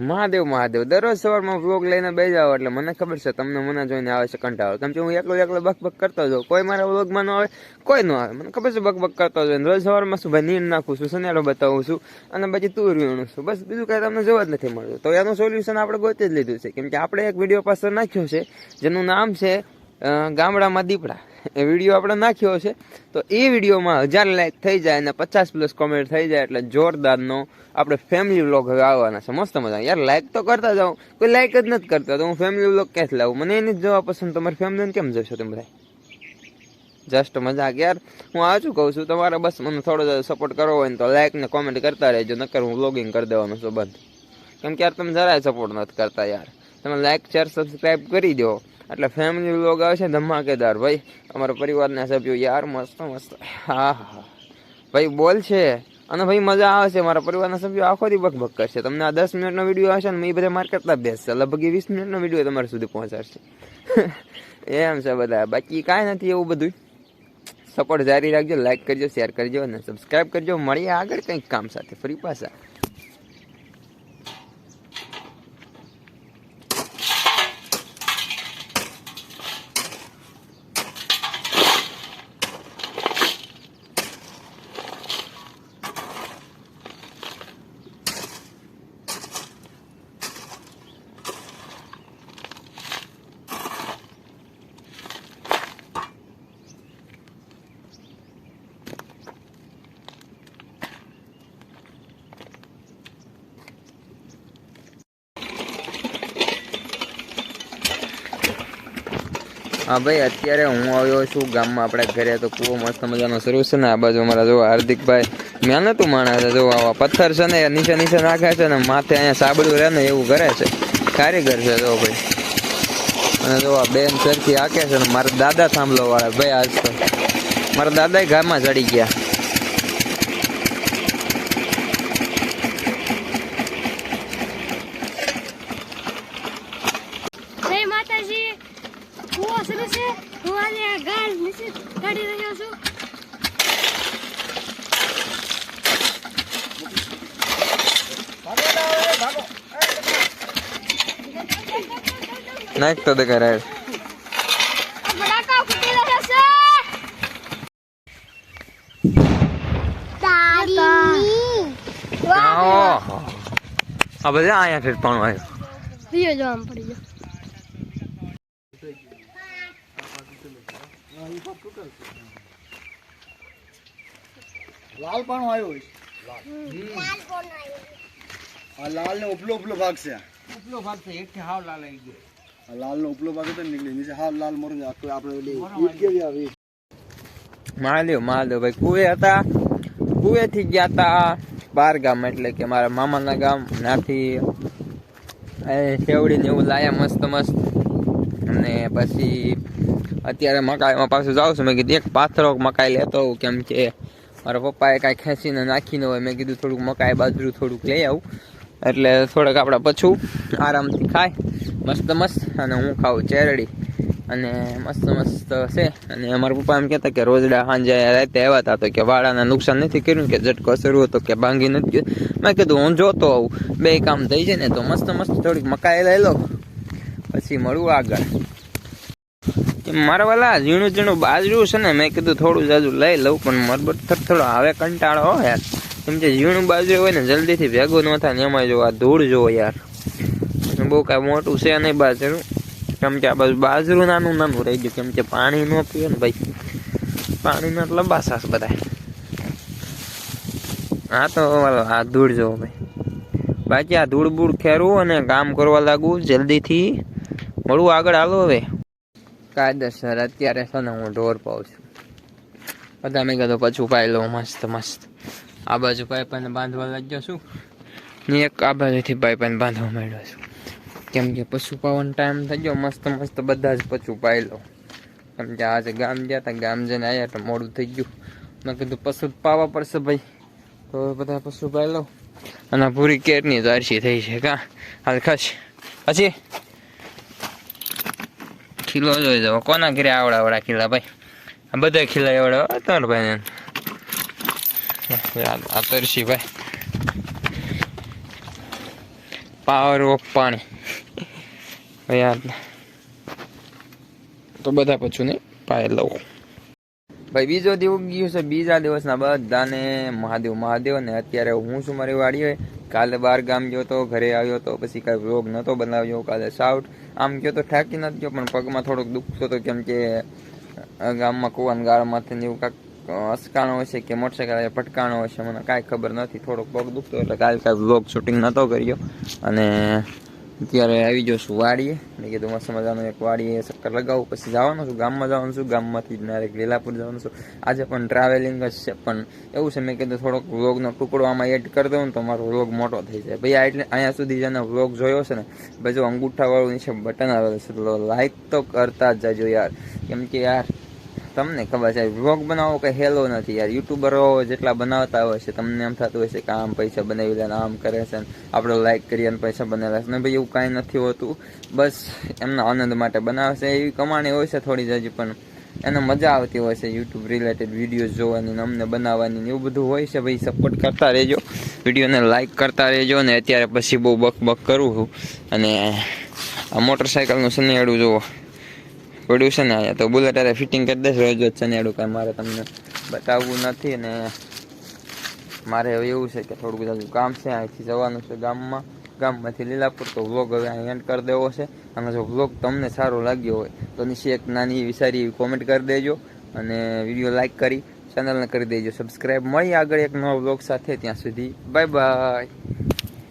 મહાદેવ મહાદેવ. દરરોજ સવારમાં વ્લોગ લઈને બે જાવ એટલે મને ખબર છે તમને મને જોઈને આવે છે કંટાળો. કેમ કે હું એકલો એકલો બક બક કરતો જાઉં. કોઈ મારા વ્લોગમાં ન આવે, કોઈ ન આવે. મને ખબર છે બક બક કરતો જાઉં. રોજ સવારમાં શું ભાઈ નીર નાખું છું સનેડો બતાવું છું અને પછી તું રીણું છું. બસ બીજું કાંઈ તમને જોવા જ નથી મળતું. તો એનું સોલ્યુશન આપણે ગોતી જ લીધું છે. કેમ કે આપણે એક વીડિયો પાછળ નાખ્યો છે, જેનું નામ છે ગામડામાં દીપડા. એ વીડિયો આપણે નાખ્યો છે. તો એ વિડીયોમાં હજાર લાઈક થઈ જાય અને પચાસ પ્લસ કોમેન્ટ થઈ જાય એટલે જોરદારનો આપણે ફેમિલી વ્લોગ હવે આવવાના છે. મસ્ત મજા યાર લાઈક તો કરતા જાઉં કોઈ લાઈક જ નથી કરતા. તો હું ફેમિલી વ્લોગ ક્યાંથી લાવું? મને એની જ જોવા પસંદ. તમારી ફેમિલીને કેમ જશો તમે બધા? જસ્ટ મજાક. યાર, હું આજુ કહું છું? તમારે બસ મને થોડો સપોર્ટ કરવો હોય ને તો લાઈક ને કોમેન્ટ કરતા રહેજો. નકર હું વ્લોગિંગ કરી દેવાનું છું બંધ. કેમ કે યાર, તમે જરાય સપોર્ટ નથી કરતા યાર. તમે લાઈક શેર સબસ્ક્રાઈબ કરી દો. એટલે ફેમિલી વ્લોગ આવશે ધમાકેદાર. ભાઈ, અમારા પરિવારના સભ્યો યાર મસ્ત મસ્ત. હા હા ભાઈ, બોલ છે. અને ભાઈ, મજા આવશે મારા પરિવારના સભ્યો આખો દી બકબક કરશે. તમને આ દસ મિનિટનો વીડિયો આવશે ને એ બધા માર્કેટમાં બેસશે. લગભગ વીસ મિનિટનો વીડિયો તમારા સુધી પહોંચાડશે. એમ છે બધા. બાકી કાંઈ નથી એવું બધું સપોર્ટ જારી રાખજો લાઈક કરજો શેર કરજો અને સબસ્ક્રાઈબ કરજો. મળીએ આગળ કંઈક કામ સાથે, ફરી પાછા. હા ભાઈ, અત્યારે હું આવ્યો છું ગામમાં આપણે ઘરે, તો કૂવો મસ્ત મજાનો શરૂ છે ને. આ બાજુ અમારા જો હાર્દિકભાઈ. મહેનતું માણસ છે જો આવા પથ્થર છે ને નીચે નીચે નાખે છે ને, માથે અહીંયા સાબડું રહે ને એવું કરે છે. કારીગર છે જો ભાઈ. અને જો આ બેન સરખી હાકે છે ને, મારા દાદા થાંભલો વાળા, ભાઈ, આજ તો. મારા દાદા ગામમાં ચડી ગયા જય માતાજી કુવો શરૂ છે હું આજે ગાળ નીચે કાઢી રહ્યો છું. નાખ તો દેખાય રહે આ બધા અહીંયા પણ આવ્યું. પડી ગયો. લાલ પણ આવ્યો છે આ લાલ ને ઉપલો ઉપલો ભાગ છે. ઉપલો ભાગ છે એક હાવ લાલ આવી ગયો. લાલ નો ઉપલો ભાગ હતો નીકળી નીચે હાવ લાલ મોરંગ આપણે ઓલી આવી? મહાદેવ મહાદેવ ભાઈ કુએ હતા. કુવેથી ગયા હતા બાર ગામ એટલે કે મારા મામાના ગામ. નાથી એ શેવડીને એવું લાયા મસ્ત મસ્ત. અને પછી અત્યારે મકાઈમાં પાછું જાઉં છું. મેં કીધું, એક પાથરો મકાઈ લેતો આવું કેમ કે મારા પપ્પાએ કાંઈ ખેંચીને નાખીને હોય. મેં કીધું, થોડુંક મકાઈ બાજરું, થોડુંક લઈ આવું. એટલે થોડાક આપણે પછું આરામથી ખાય. મસ્ત મસ્ત. અને હું ખાઉં ચેરડી. અને મસ્ત મસ્ત છે. અને અમારા પપ્પા એમ કહેતા કે રોજડા સાંજે રાતે આવ્યા હતા તો કે વાળાને નુકસાન નથી કર્યું કે ઝટકો શરૂ હતો કે ભાંગી નથી ગયો. મેં કીધું, હું જોતો આવું. બે કામ થઈ જાય ને તો મસ્ત મસ્ત થોડીક મકાઈ લઈ લો પછી મળું આગળ. મારા વાલા, ઝીણું ઝીણું બાજરું છે ને, મેં કીધું થોડું જાજુ લઈ લઉં, પણ મરબત થોડો આવે કંટાળો હો યાર. કેમ કે ઝીણું બાજરું હોય ને, જલ્દીથી ભેગું ન થાય ને એમાં જો આ ધૂળ જોવો યાર. બહુ કાંઈ મોટું છે નહીં બાજરું. કેમ કે આ બાજુ બાજરું નાનું નાનું રહી ગયું, કેમ કે પાણી ન પીએ ને ભાઈ. પાણીના લબાસાસ બધા આ તો વાલો, આ ધૂળ જોવો ભાઈ. બાકી આ ધૂળ બૂળ ખેરવું અને કામ કરવા લાગવું, જલ્દીથી. મળવું આગળ, હાલો હવે. કાયદેસર, અત્યારે છે ને હું ઢોર પાઉં છું. બધા મેં કીધું પછી પાઈ લઉં મસ્ત મસ્ત. આ બાજુ પાઇપાને બાંધવા લાગ્યો છું. ને એક આ બાજુથી પાઇપાને બાંધવા માંડ્યો છું. કેમ કે પશુ પાવાનો ટાઈમ થઈ ગયો, મસ્ત મસ્ત બધા જ પશુ પાઈ લો. કેમ કે આજે ગામ ગયા હતા ગામ જઈને આવ્યા તો મોડું થઈ ગયું. મેં કીધું પશુ પાવા પડશે ભાઈ. તો બધા પશુ પાઈ લો. અને પૂરી કેરની જારસી થઈ છે, કા? હાલ ખસ. પછી ખીલો જોઈ જવો કોના ઘરે આવડા આવડા ખીલા ભાઈ? આ બધા ખીલા એવડા તાર ભાઈ આ તરસી ભાઈ. પાવર ઓફ પાણી. આ તો બધા પછી ને પાય લઉં. ભાઈ, બીજો દિવસ ગયો છે, બીજા દિવસના બધાને મહાદેવ મહાદેવ ને અત્યારે હું શું મારી વાડીએ. કાલે બાર ગામ ગયો તો, ઘરે આવ્યો તો, પછી કાંઈ વ્લોગ નહોતો બનાવ્યો, કાલે સાઉટ આમ ગયો તો થાકી નથી ગયો, પણ પગમાં થોડોક દુખતો હતો કેમ કે ગામમાં કુવાન ગાળમાંથી એવું કાંઈક અસકાણો હશે કે મોટરસાઇકલ પટકાણો હશે, મને કાંઈ ખબર નથી. થોડોક પગ દુખતો એટલે કાલે કાંઈ વ્લોગ શૂટિંગ નહોતો કર્યો. અને અત્યારે આવી સુવાડીએ વાડીએ. મેં કીધું મસ્ત મજાનું એક વાડીએ ચક્કર લગાવું, પછી જવાનું છું, ગામમાં જવાનું છું, ગામમાંથી ડાયરેક્ટ લીલાપુર જવાનું છું. આજે પણ ટ્રાવેલિંગ જ છે, પણ એવું છે, મેં કીધું થોડોક વ્લોગનો ટુકડો આમાં એડ કરી દઉં ને તો મારો વ્લોગ મોટો થઈ જાય. ભાઈ એટલે અહીંયા સુધી જેને વ્લોગ જોયો છે ને, ભાઈ જો અંગૂઠાવાળું નીચે બટન આવેલું છે, તો લાઈક તો કરતા જ જાજો યાર. કેમ કે યાર તમને ખબર છે વ્લોગ બનાવો કે હેલો નથી યાર. યુટ્યુબરો જેટલા બનાવતા હોય છે, તમને એમ થતું હોય છે કે આમ પૈસા બનાવી લે આમ કરે છે આપણે લાઈક કરીએ અને પૈસા બનાવેલા છે. ને ભાઈ, એવું કાંઈ નથી હોતું. બસ એમના આનંદ માટે બનાવે છે. એવી કમાણી હોય છે થોડી જ હજી પણ. એને મજા આવતી હોય છે યુટ્યુબ રિલેટેડ વીડિયો જોવાની ને અમને બનાવવાની એવું બધું હોય છે. ભાઈ સપોર્ટ કરતા રહેજો. વિડીયોને લાઈક કરતા રહેજો ને અત્યારે પછી બહુ બક બક કરું છું. અને આ મોટરસાઇકલનું સનિયાળું જુઓ. પડ્યું છે તો બુલેટ અરે ફિટિંગ કરી દઈશ રોજ ને શનિયાડું કાંઈ મારે તમને બતાવવું નથી ને મારે હવે એવું છે કે થોડું બધું કામ છે, અહીંથી જવાનું છે ગામમાં. ગામમાંથી લીલાપુર તો વ્લોગ હવે અહીં એન્ડ કરી દેવો છે. અને જો વ્લોગ તમને સારો લાગ્યો હોય તો નીચે એક નાની વિચારી કોમેન્ટ કરી દેજો અને વીડિયો લાઈક કરી ચેનલને કરી દેજો. સબસ્ક્રાઈબ મળી આગળ એક નવો વ્લોગ સાથે ત્યાં સુધી. Bye bye